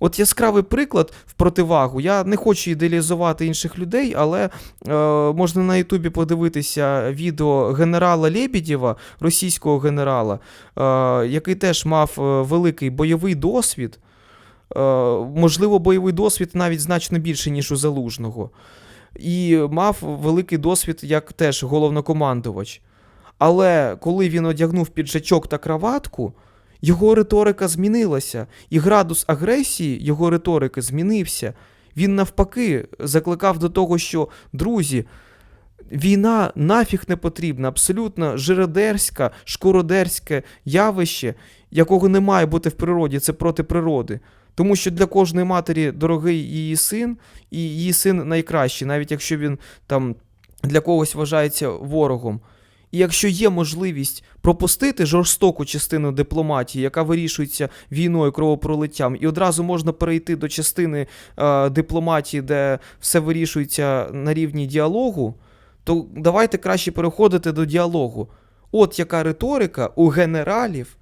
От яскравий приклад в противагу. Я не хочу ідеалізувати інших людей, але е, можна на Ютубі подивитися відео генерала Лебедєва, російського генерала, е, який теж мав е, великий бойовий досвід. Е, можливо, бойовий досвід навіть значно більше, ніж у Залужного. І мав великий досвід як теж головнокомандувач. Але коли він одягнув піджачок та краватку, його риторика змінилася, і градус агресії його риторики змінився. Він навпаки закликав до того, що друзі, війна нафіг не потрібна, абсолютно жиродерська, шкуродерське явище, якого не має бути в природі, це проти природи. Тому що для кожної матері дорогий її син, і її син найкращий, навіть якщо він там для когось вважається ворогом. І якщо є можливість пропустити жорстоку частину дипломатії, яка вирішується війною, кровопролиттям, і одразу можна перейти до частини е, дипломатії, де все вирішується на рівні діалогу, то давайте краще переходити до діалогу. От яка риторика у генералів,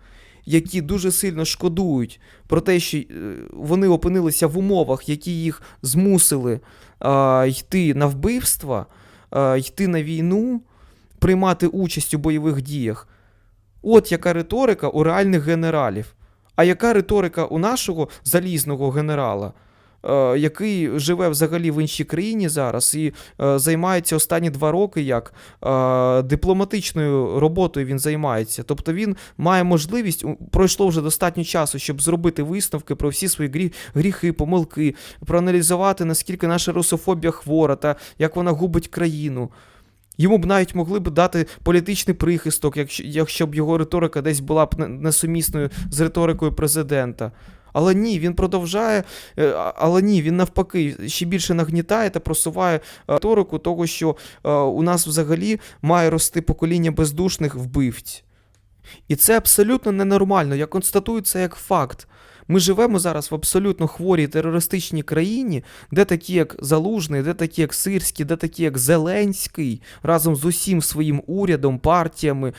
які дуже сильно шкодують про те, що е, вони опинилися в умовах, які їх змусили е, йти на вбивства, е, йти на війну, приймати участь у бойових діях. От яка риторика у реальних генералів. А яка риторика у нашого залізного генерала, е, який живе взагалі в іншій країні зараз і е, займається останні два роки як е, дипломатичною роботою він займається. Тобто він має можливість, пройшло вже достатньо часу, щоб зробити висновки про всі свої грі- гріхи, помилки, проаналізувати, наскільки наша русофобія хвора та як вона губить країну. Йому б навіть могли б дати політичний прихисток, якщо, якщо б його риторика десь була б несумісною з риторикою президента. Але ні, він продовжує, е, але ні, він навпаки ще більше нагнітає та просуває е, риторику того, що е, у нас взагалі має рости покоління бездушних вбивць. І це абсолютно ненормально. Я констатую це як факт. Ми живемо зараз в абсолютно хворій терористичній країні, де такі, як Залужний, де такі, як Сирський, де такі, як Зеленський, разом з усім своїм урядом, партіями,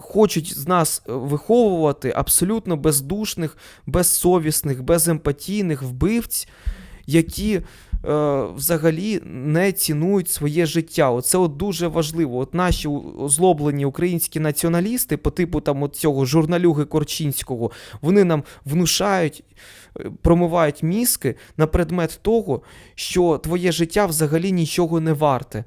хочуть з нас е, виховувати абсолютно бездушних, безсовісних, беземпатійних вбивць, які взагалі не цінують своє життя. Оце от дуже важливо. От наші озлоблені українські націоналісти, по типу там от цього журналюги Корчинського, вони нам внушають, е, промивають мізки на предмет того, що твоє життя взагалі нічого не варте.